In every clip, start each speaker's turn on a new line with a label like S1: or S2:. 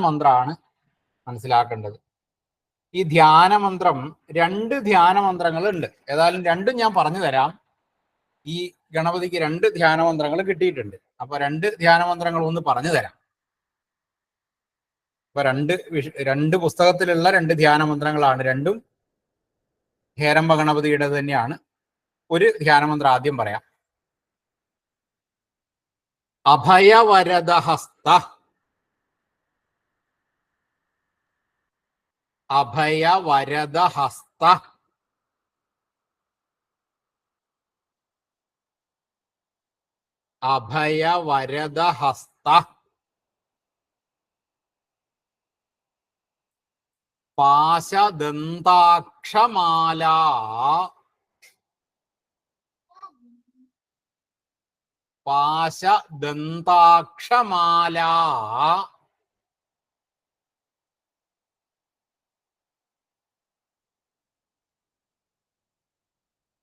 S1: മന്ത്രമാണ് മനസ്സിലാക്കേണ്ടത്. ഈ ധ്യാനമന്ത്രം രണ്ട് ധ്യാനമന്ത്രങ്ങൾ ഉണ്ട് ഏതായാലും രണ്ടും ഞാൻ പറഞ്ഞു തരാം. ഈ ഗണപതിക്ക് രണ്ട് ധ്യാനമന്ത്രങ്ങൾ കിട്ടിയിട്ടുണ്ട്. അപ്പൊ രണ്ട് ധ്യാനമന്ത്രങ്ങൾ ഒന്ന് പറഞ്ഞു തരാം. അപ്പൊ രണ്ട് രണ്ട് പുസ്തകത്തിലുള്ള രണ്ട് ധ്യാനമന്ത്രങ്ങളാണ് രണ്ടും. ഹേരംബ ഗണപതിയുടെ തന്നെയാണ്. ഒരു ധ്യാനമന്ത്രം ആദ്യം പറയാം. അഭയവരദഹസ്ത അഭയവരദഹസ്ത. അഭയവരദഹസ്ത. പാശദന്താക്ഷമാല. പാശദന്താക്ഷമാല.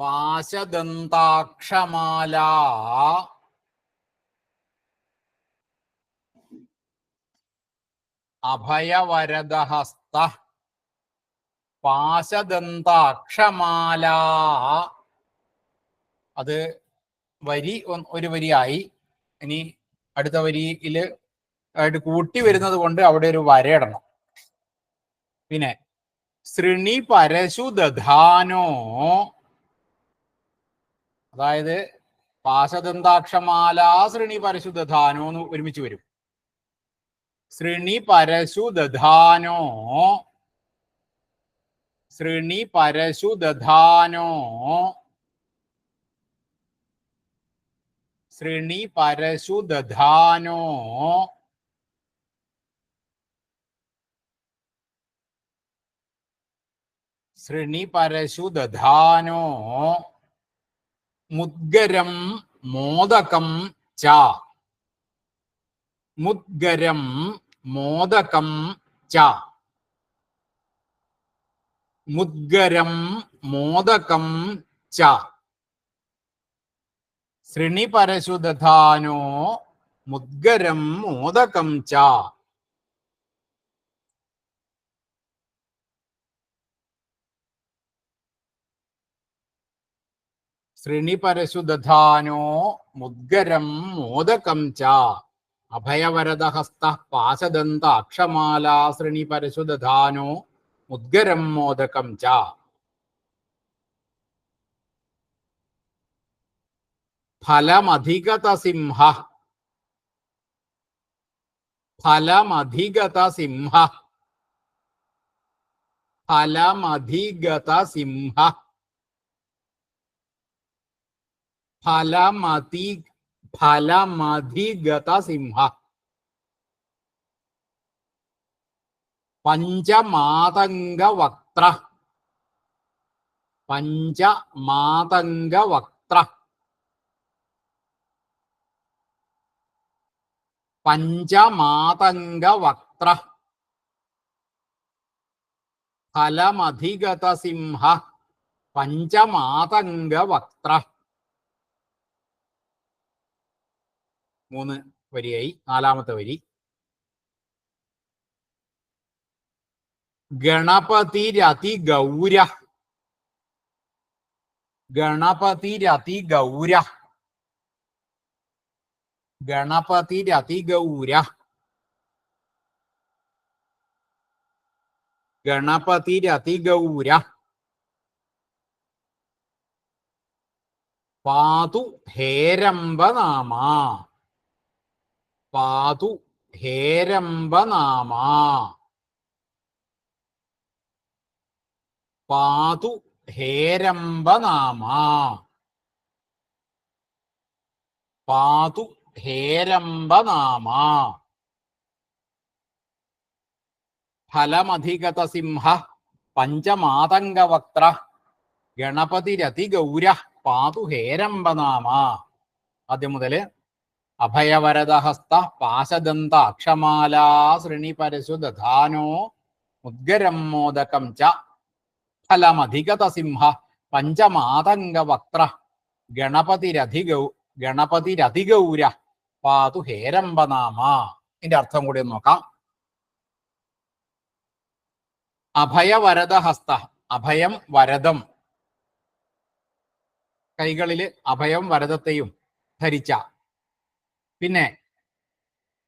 S1: പാശദന്താക്ഷമാല. അഭയവരദഹസ്ത. പാശദന്താക്ഷമാല. അത് വരി ഒരു വരിയായി. ഇനി അടുത്ത വരിയിൽ ആയിട്ട് കൂട്ടി വരുന്നത് കൊണ്ട് അവിടെ ഒരു വരയിടണം പിന്നെ ശ്രീണി പരശു ദധാനോ അതായത് പാശദന്താക്ഷമാല ശ്രീണി പരശുദ്ധാനോ എന്ന് ഒരുമിച്ച് വരും. ശ്രീണി പരശുദധാനോ ശ്രീണി പരശുദധാനോ ശ്രീണി പരശുദധാനോ ശ്രീണി പരശു ദധാനോ സൃണി പരശു ദധാനോ മുദ്ഗരം മോദകം ച. മുദ്ഗരം മോദകം ച. മുദ്ഗരം മോദകം ച. പരശു മുദ്ഗരം മോദകം ച. സൃണി പരശു ദധാനോ മുദ്ഗരം മോദകം ച അഭയവരദഹസ്ത പാശദന്ത അക്ഷമാല സൃണി പരശു ദധാനോ മുദ്ഗരം മോദകം ച ഫലമധികത സിംഹ ഫലമധികത സിംഹ ഫലമധികത സിംഹ ഫലമതി ഫലമധിഗത സിംഹ പഞ്ചമാതംഗവക്ത്ര പഞ്ചമാതംഗവക്ത്ര പഞ്ചമാതംഗവക്ത്ര ഫലമധിഗത സിംഹ പഞ്ചമാതംഗവക്ത്ര മൂന്ന് വരിയായി. നാലാമത്തെ വരി. ഗണപതി രതി ഗൗര. ഗണപതി രതി ഗൗര. ഗണപതി രതി ഗൗര. ഗണപതി രതി ഗൗര. പാതു ഹേരംബനാമ പാതു ഹേരംബനാമ. പാതു ഹേരംബനാമ. പാതു ഹേരംബനാമ. ഫലമധിഗത സിംഹ പഞ്ചമാതംഗവക്ത്ര ഗണപതിരതി ഗൗര പാതു ഹേരംബനാമ. ആദ്യം മുതൽ അഭയവരദഹസ്ത പാശദന്ത അക്ഷമാല ശ്രീണി പരശു ദധാനോ മുദ്ഗരം മോദകം ച ഫലമധികത സിംഹ പഞ്ചമാതംഗവക്ത്ര ഗണപതിരധിഗൗ ഗണപതിരധിഗൗര പാതു ഹേരംബനാമ ഇതിന്റെ അർത്ഥം കൂടി നോക്കാം. അഭയവരദഹസ്ത അഭയം വരദം. കൈകളിൽ അഭയം വരദത്തെയും ധരിച്ച പിന്നെ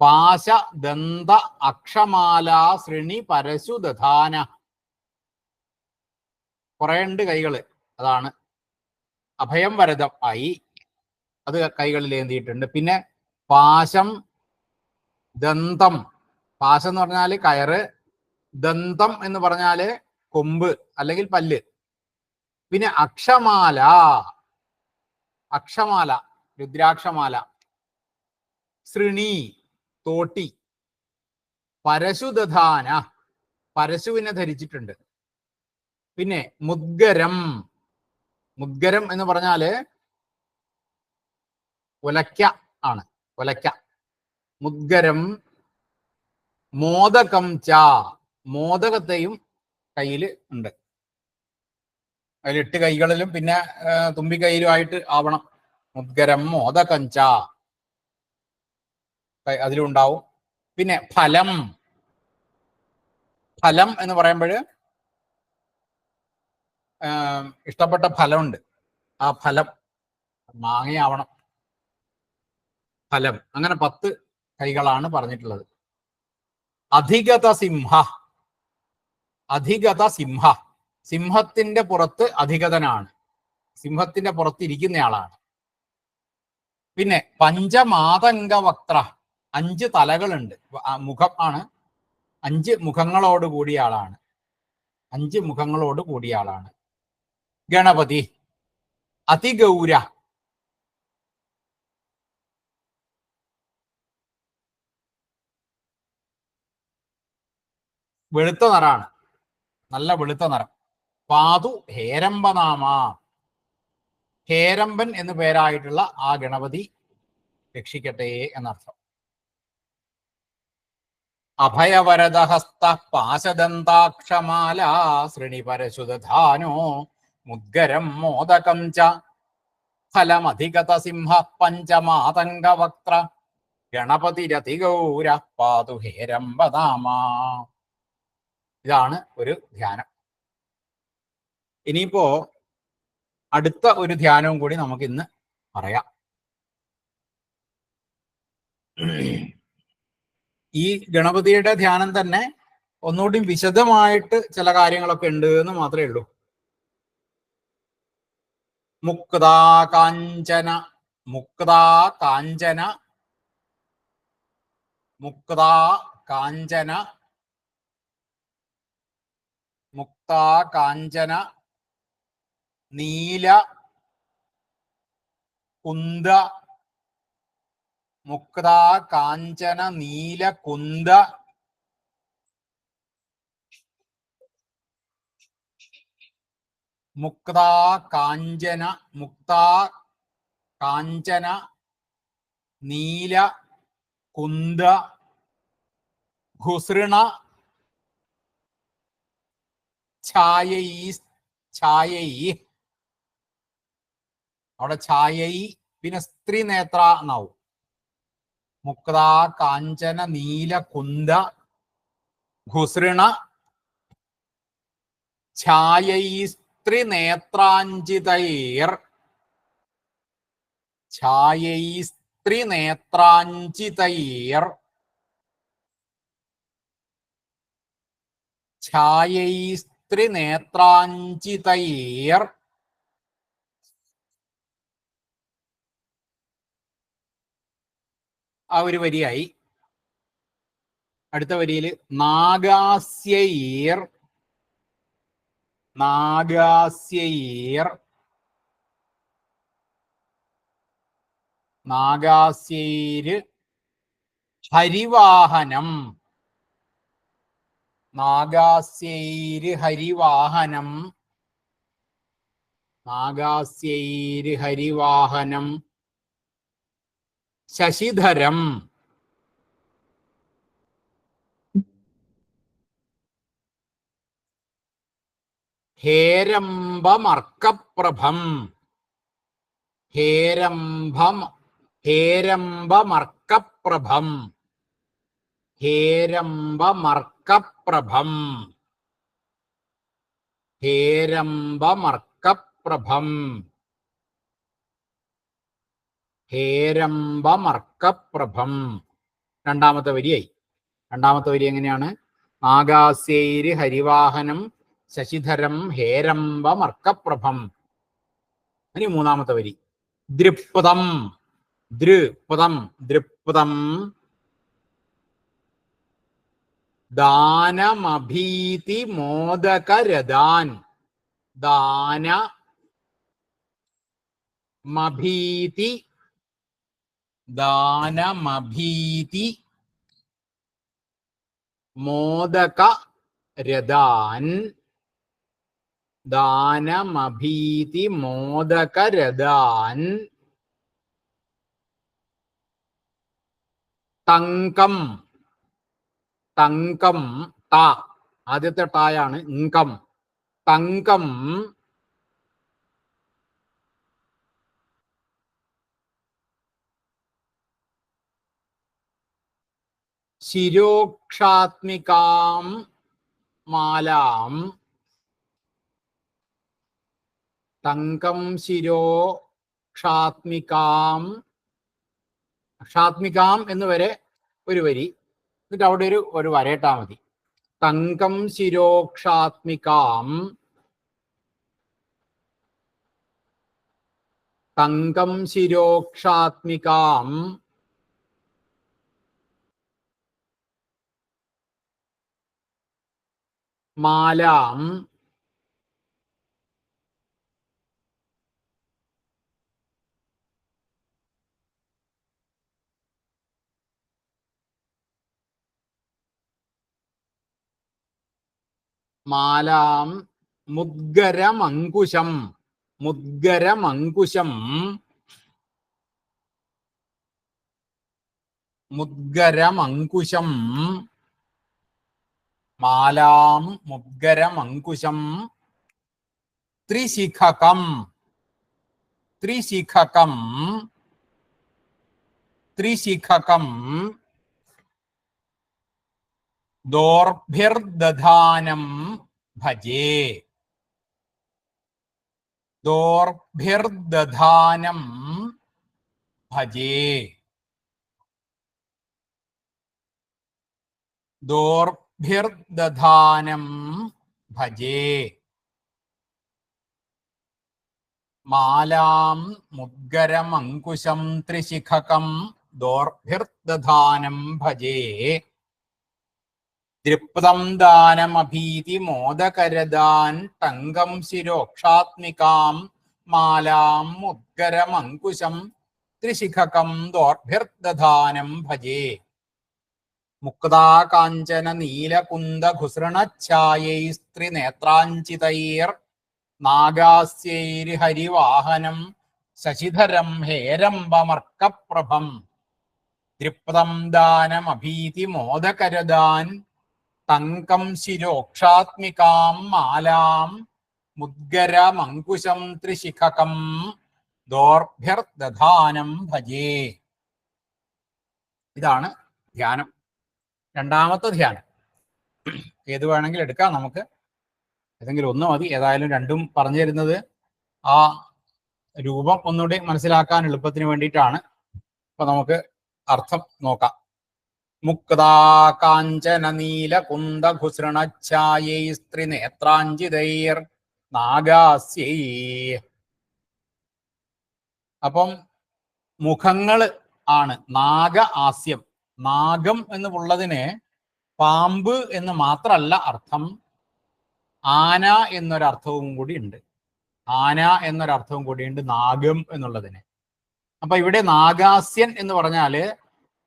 S1: പാശ ദന്ത അക്ഷമാല ശ്രേണി പരശു ദധാന. കുറേണ്ട് കൈകൾ. അതാണ്. അഭയം വരതം ആയി അത് കൈകളിൽ ഏന്തിയിട്ടുണ്ട് പിന്നെ പാശം ദന്തം. പാശം എന്ന് പറഞ്ഞാൽ കയറ്. ദന്തം എന്ന് പറഞ്ഞാൽ കൊമ്പ് അല്ലെങ്കിൽ പല്ല്. പിന്നെ അക്ഷമാല. അക്ഷമാല രുദ്രാക്ഷമാല. ശ്രണി തോട്ടി പരശുദധാന പരശുവിനെ ധരിച്ചിട്ടുണ്ട്. പിന്നെ മുദ്ഗരം മുദ്ഗരം എന്ന് പറഞ്ഞാൽ ഒലക്ക ആണ് ഒലക്ക. മുദ്ഗരം മോദകം ച മോദകത്തെയും കയ്യിൽ ഉണ്ട്. അതിൽ എട്ട് കൈകളിലും പിന്നെ തുമ്പി തുമ്പിക്കൈയിലുമായിട്ട് ആവണം. മുദ്ഗരം മോദകം ച. അതിലുണ്ടാവും. പിന്നെ ഫലം. ഫലം എന്ന് പറയുമ്പോൾ ഇഷ്ടപ്പെട്ട ഫലമുണ്ട്. ആ ഫലം മാങ്ങയാവണം. ഫലം. അങ്ങനെ പത്ത് കൈകളാണ് പറഞ്ഞിട്ടുള്ളത്. അധികത സിംഹ. അധികത സിംഹ. സിംഹത്തിന്റെ പുറത്ത് അധികതനാണ് സിംഹത്തിന്റെ പുറത്ത് ഇരിക്കുന്നയാളാണ്. പിന്നെ പഞ്ചമാതംഗ വക്ത്ര അഞ്ച് തലകളുണ്ട്. മുഖം ആണ്. അഞ്ച് മുഖങ്ങളോട് കൂടിയ ആളാണ്. അഞ്ച് മുഖങ്ങളോട് കൂടിയ ആളാണ്. ഗണപതി. അതിഗൗര. വെളുത്ത നിറാണ് നല്ല വെളുത്ത നിറം. പാതു ഹേരംബനാമ ഹേരമ്പൻ എന്നു പേരായിട്ടുള്ള ആ ഗണപതി രക്ഷിക്കട്ടെ എന്നർത്ഥം. അഭയവരദഹസ്ത പാശദന്താക്ഷമാല ശ്രീണിപരശുധാനോ മുദ്ഗരം മോദകം ച. ഫലമധികത സിംഹ പഞ്ചമാതംഗവക്ത്ര ഗണപതിരതിഗൗര പാതു ഹേരംബനാമ ഇതാണ് ഒരു ധ്യാനം. ഇനിയിപ്പോ അടുത്ത ഒരു ധ്യാനവും കൂടി നമുക്ക് ഇന്ന് പറയാം. ഈ ഗണപതിയുടെ ധ്യാനം തന്നെ ഒന്നുകൂടി വിശദമായിട്ട് ചില കാര്യങ്ങളൊക്കെ ഉണ്ട് എന്ന് മാത്രമേ ഉള്ളൂ. മുക്താ കാഞ്ചന മുക്താ കാഞ്ചന മുക്താ കാഞ്ചന മുക്താ കാഞ്ചന നീല കുന്ദ മുക്താ കാഞ്ചന നീല കുന്ദ മുക്താ കാഞ്ചന മുക്താ കാഞ്ചന നീല കുന്ദ ഘുസൃണ ഛായൈ ഛായൈ. അവിടെ ഛായൈ പിന്നെ സ്ത്രീ നേത്ര എന്നാവും. മുക്താ കാഞ്ചന നീല കുന്ദ ഘുസൃണ ഛായൈ ഛായൈസ്ത്രി നേത്രാഞ്ചിതൈർ ഛായൈ സ്ത്രീ നേത്രാഞ്ചിതൈർ ഛായൈ സ്ത്രീ നേത്രാഞ്ചിതൈർ ആ ഒരു വരിയായി. അടുത്ത വരിയിൽ നാഗാസ്യീർ നാഗാസ്യീർ നാഗാസ്യീര് ഹരിവാഹനം. നാഗാസ്യൈര് ഹരിവാഹനം. നാഗാസ്യൈര് ഹരിവാഹനം. ശശിധരം ഹേരംബമർക്കപ്രഭം ഹേരംഭം ഹേരംബമർക്കപ്രഭം ഹേരംബമർക്കപ്രഭം രണ്ടാമത്തെ വരിയായി. രണ്ടാമത്തെ വരി എങ്ങനെയാണ്? നാഗാസ്യൈര് ഹരിവാഹനം ശശിധരം ഹേരംബമർക്കപ്രഭം ഇനി മൂന്നാമത്തെ വരി. ദൃപ്പദം ദൃപദം ദൃപ്പദം ദാനമഭീതി മോദകരദാൻ. ദാന മഭീതി ദാനമഭീതി മോദക രഥാൻ ദാനമഭീതി മോദകരഥാൻ. തങ്കം. തങ്കം ത. ആദ്യത്തെ ടായാണ് ഇങ്കം. തങ്കം ശിരോക്ഷാത്മികാം മാലാം. തങ്കം ശിരോക്ഷാത്മികാം. ക്ഷാത്മികാം എന്ന് വരെ ഒരു വരി. എന്നിട്ട് അവിടെ ഒരു ഒരു വരയിട്ടാ മതി. തങ്കം ശിരോക്ഷാത്മികാം. തങ്കം ശിരോക്ഷാത്മികാം. മാലാം. മാലാം. മുദ്ഗരമങ്കുശം. മുദ്ഗരമങ്കുശം. മുദ്ഗരമങ്കുശം. മാലാം മുദ്ഗരമങ്കുശം ത്രിശിഖകം ത്രിശിഖകം ത്രിശിഖകം. ദോർഭിർദധാനം ഭജേ. ദോർഭിർദധാനം ഭജേ. ദോർഭിർദധാനം ഭജേ മാലാം മുദ്ഗരമങ്കുശം ത്രിശിഖകം ദോർഭിർദധാനം ഭജേ ദൃപ്തം ദാനമഭീതി മോദകരദാൻ തങ്കം ശിരോക്ഷാത്മികാം മാലാം മുദ്ഗരമങ്കുശം ത്രിശിഖകം ദോർഭിർദധാനം ഭജേ മുക്താ ഘുസൃണഛായൈ നീലകുന്ദ ഘുസൃണഛായൈസ്ത്രിനേത്രാഞ്ചിതൈർ നാഗാസ്യൈർഹരിവാഹനം ശശിധരം ഹേരംബമർക്കപ്രഭം ദൃപ്തം ദാനമഭീതി മോദകരദാൻ തങ്കം ശിരോക്ഷാത്മികാം മാലാം മുദ്ഗരമങ്കുശം ത്രിശിഖകം ദോർഭ്യർദധാനം ഭജേ. ഇതാണ് ധ്യാനം. രണ്ടാമത്തെ ധ്യാനം. ഏത് വേണമെങ്കിലും എടുക്കാം നമുക്ക്. ഏതെങ്കിലും ഒന്ന് മതി. ഏതായാലും രണ്ടും പറഞ്ഞു തരുന്നത് ആ രൂപം ഒന്നുകൂടി മനസ്സിലാക്കാൻ എളുപ്പത്തിന് വേണ്ടിയിട്ടാണ്. അപ്പൊ നമുക്ക് അർത്ഥം നോക്കാം. മുക്താകാഞ്ചന നീല കുന്ദ സ്ത്രീ സ്ത്രീനേത്രാഞ്ചിതൈർ നാഗാസ്യൈ. അപ്പം മുഖങ്ങൾ ആണ് നാഗ ആസ്യം നാഗം എന്നുള്ളതിനെ പാമ്പ് എന്ന് മാത്രമല്ല അർത്ഥം ആന എന്നൊരർത്ഥവും കൂടി ഉണ്ട്. ആന എന്നൊരർത്ഥവും കൂടിയുണ്ട് നാഗം എന്നുള്ളതിനെ. അപ്പൊ ഇവിടെ നാഗാസ്യൻ എന്ന് പറഞ്ഞാൽ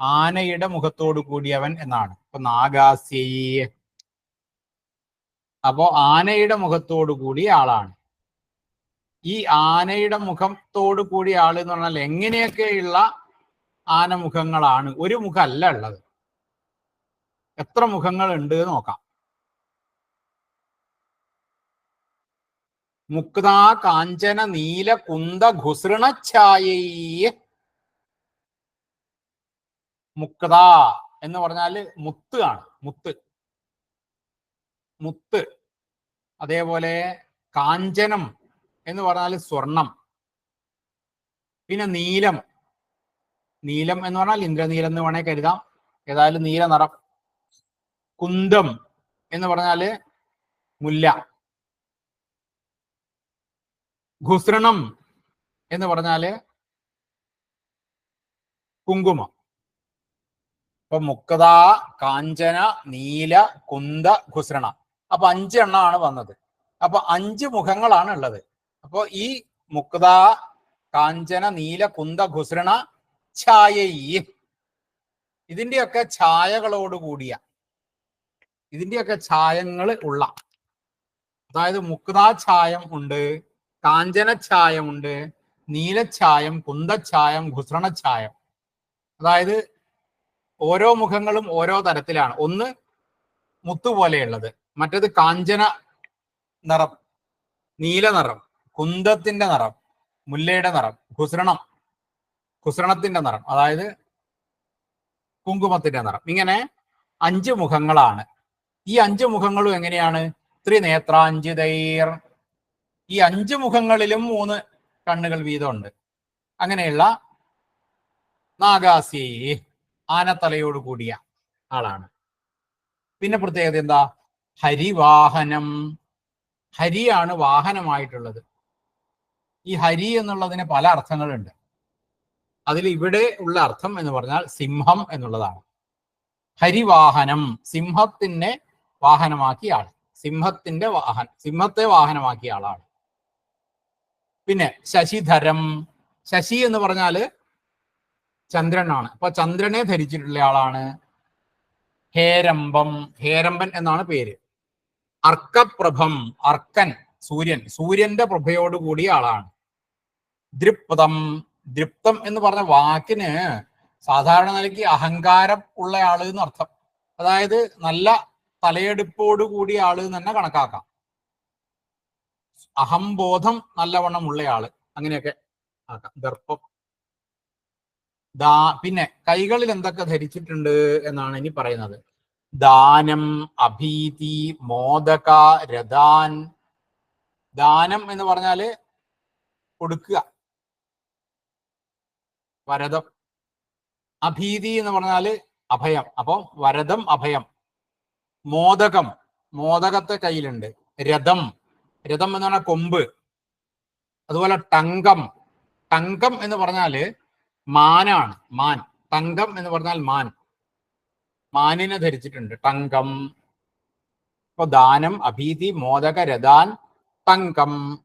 S1: ആനയുടെ മുഖത്തോട് കൂടിയവൻ എന്നാണ്. അപ്പൊ നാഗാസ്യേ അപ്പോ ആനയുടെ മുഖത്തോട് കൂടിയ ആളാണ്. ഈ ആനയുടെ മുഖത്തോട് കൂടിയ ആൾ എന്ന് പറഞ്ഞാൽ എങ്ങനെയൊക്കെയുള്ള ആനമുഖങ്ങളാണ്. ഒരു മുഖമല്ല ഉള്ളത്. എത്ര മുഖങ്ങൾ ഉണ്ട് നോക്കാം. മുക്താ കാഞ്ചന നീല കുന്ത ഘുസൃണഛായൈ മുക്ത എന്ന് പറഞ്ഞാൽ മുത്ത് ആണ്. മുത്ത്. മുത്ത്. അതേപോലെ കാഞ്ചനം എന്ന് പറഞ്ഞാൽ സ്വർണം. പിന്നെ നീലം. നീലം എന്ന് പറഞ്ഞാൽ ഇന്ദ്രനീലം എന്ന് വേണേൽ കരുതാം. ഏതായാലും നീല നിറം. കുന്തം എന്ന് പറഞ്ഞാൽ മുല്ല. ഘുസ്രണം എന്ന് പറഞ്ഞാൽ കുങ്കുമം. അപ്പൊ മുക്കത കാഞ്ചന നീല കുന്ത ഘുസ്രണ അപ്പൊ അഞ്ച് എണ്ണമാണ് വന്നത്. അപ്പൊ അഞ്ച് മുഖങ്ങളാണ് ഉള്ളത്. അപ്പോൾ ഈ മുക്ത കാഞ്ചന നീല കുന്ത ഘുസ്രണ ഛായയി. ഇതിന്റെയൊക്കെ ഛായകളോട് കൂടിയ ഇതിന്റെയൊക്കെ ഛായങ്ങൾ ഉള്ള അതായത് മുക്താഛായം ഉണ്ട് കാഞ്ചന ഛായമുണ്ട് നീലഛായം കുന്തഛായം ഘുസ്രണഛായം അതായത് ഓരോ മുഖങ്ങളും ഓരോ തരത്തിലാണ്. ഒന്ന് മുത്തു പോലെയുള്ളത് മറ്റേത് കാഞ്ചന നിറം നീല നിറം കുന്തത്തിന്റെ നിറം മുല്ലയുടെ നിറം ഘുസ്രണം ഘുസ്രണത്തിന്റെ നിറം അതായത് കുങ്കുമത്തിന്റെ നിറം. ഇങ്ങനെ അഞ്ച് മുഖങ്ങളാണ്. ഈ അഞ്ച് മുഖങ്ങളും എങ്ങനെയാണ്? ത്രിനേത്രാഞ്ചിതൈർ. ഈ അഞ്ച് മുഖങ്ങളിലും മൂന്ന് കണ്ണുകൾ വീതമുണ്ട്. അങ്ങനെയുള്ള നാഗാസി ആനത്തലയോട് കൂടിയ ആളാണ്. പിന്നെ പ്രത്യേകത എന്താ? ഹരിവാഹനം. ഹരിയാണ് വാഹനമായിട്ടുള്ളത്. ഈ ഹരി എന്നുള്ളതിന് പല അർത്ഥങ്ങളുണ്ട്. അതിൽ ഇവിടെ ഉള്ള അർത്ഥം എന്ന് പറഞ്ഞാൽ സിംഹം എന്നുള്ളതാണ്. ഹരിവാഹനം സിംഹത്തിനെ വാഹനമാക്കിയ ആൾ സിംഹത്തിന്റെ വാഹനം സിംഹത്തെ വാഹനമാക്കിയ ആളാണ്. പിന്നെ ശശിധരം ശശി എന്ന് പറഞ്ഞാൽ ചന്ദ്രനാണ്. അപ്പൊ ചന്ദ്രനെ ധരിച്ചിട്ടുള്ള ആളാണ് ഹേരംബം. ഹേരമ്പൻ എന്നാണ് പേര്. അർക്കപ്രഭം അർക്കൻ സൂര്യൻ. സൂര്യന്റെ പ്രഭയോട് കൂടിയ ആളാണ്. ദൃപ്തം ദൃപ്തം എന്ന് പറഞ്ഞ വാക്കിന് സാധാരണ നിലയ്ക്ക് അഹങ്കാരം ഉള്ള ആൾ എന്ന് അർത്ഥം. അതായത് നല്ല തലയെടുപ്പോട് കൂടിയ ആൾ എന്ന് തന്നെ കണക്കാക്കാം. അഹംബോധം നല്ലവണ്ണം ഉള്ളയാൾ അങ്ങനെയൊക്കെ ആക്കാം. ദർപ്പം. ദാ പിന്നെ കൈകളിൽ എന്തൊക്കെ ധരിച്ചിട്ടുണ്ട് എന്നാണ് ഇനി പറയുന്നത്. ദാനം അഭീതി മോദക രഥാൻ. ദാനം എന്ന് പറഞ്ഞാൽ കൊടുക്കുക. വരദം അഭീതി എന്ന് പറഞ്ഞാൽ അഭയം. അപ്പോ വരദം അഭയം. മോദകം. മോദകത്തെ കയ്യിലുണ്ട്. രഥം. രഥം എന്ന് പറഞ്ഞാൽ കൊമ്പ്. അതുപോലെ ടങ്കം ടങ്കം എന്ന് പറഞ്ഞാൽ മാനാണ്. മാൻ. തങ്കം എന്ന് പറഞ്ഞാൽ മാൻ. മാനിനെ ധരിച്ചിട്ടുണ്ട്. ടങ്കം ഇപ്പൊ ദാനം അഭീതി മോദക രഥാൻ തങ്കം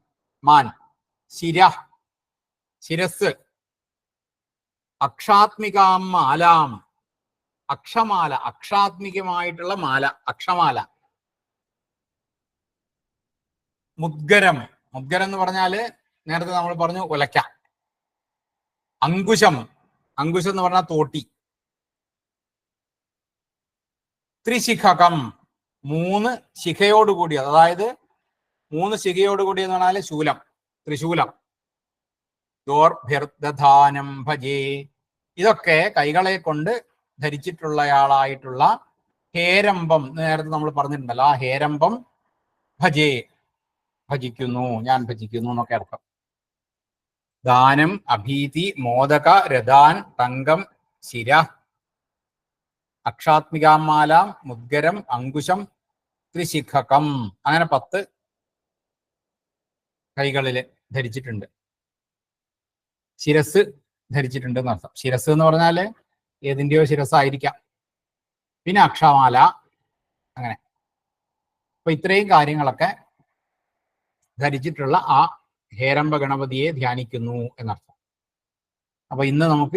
S1: മാൻ. ശിര. ശിരസ്. അക്ഷാത്മികാം മാലാം. അക്ഷമാല അക്ഷാത്മികമായിട്ടുള്ള മാല അക്ഷമാല. മുദ്ഗരം. മുദ്ഗരം എന്ന് പറഞ്ഞാൽ നേരത്തെ നമ്മൾ പറഞ്ഞു ഉലക്ക. അങ്കുശം. അങ്കുശം എന്ന് പറഞ്ഞാൽ തോട്ടി. ത്രിശിഖകം. മൂന്ന് ശിഖയോട് കൂടിയത് അതായത് മൂന്ന് ശിഖയോട് കൂടിയെന്ന് പറഞ്ഞാൽ ശൂലം ത്രിശൂലം. ദോർഭിർദധാനം ഭജേ. ഇതൊക്കെ കൈകളെ കൊണ്ട് ധരിച്ചിട്ടുള്ളയാളായിട്ടുള്ള ഹേരംബം നേരത്തെ നമ്മൾ പറഞ്ഞിട്ടുണ്ടല്ലോ ആ ഹേരംബം ഭജേ ഭജിക്കുന്നു ഞാൻ ഭജിക്കുന്നു എന്നൊക്കെ അർത്ഥം. ദാനം അഭീതി മോദക രഥാൻ തങ്കം ശിര അക്ഷാത്മികാമാല മുദ്ഗരം അങ്കുശം ത്രിശിഖകം അങ്ങനെ പത്ത് കൈകളിൽ ധരിച്ചിട്ടുണ്ട്. ശിരസ് ധരിച്ചിട്ടുണ്ട് എന്നർത്ഥം ശിരസ് എന്ന് പറഞ്ഞാൽ ഏതിന്റെയോ ശിരസ്സായിരിക്കാം. പിന്നെ അക്ഷമാല അങ്ങനെ. അപ്പൊ ഇത്രയും കാര്യങ്ങളൊക്കെ ധരിച്ചിട്ടുള്ള ആ ഹേരംബ ഗണപതിയെ ധ്യാനിക്കുന്നു എന്നർത്ഥം. അപ്പൊ ഇന്ന് നമുക്ക്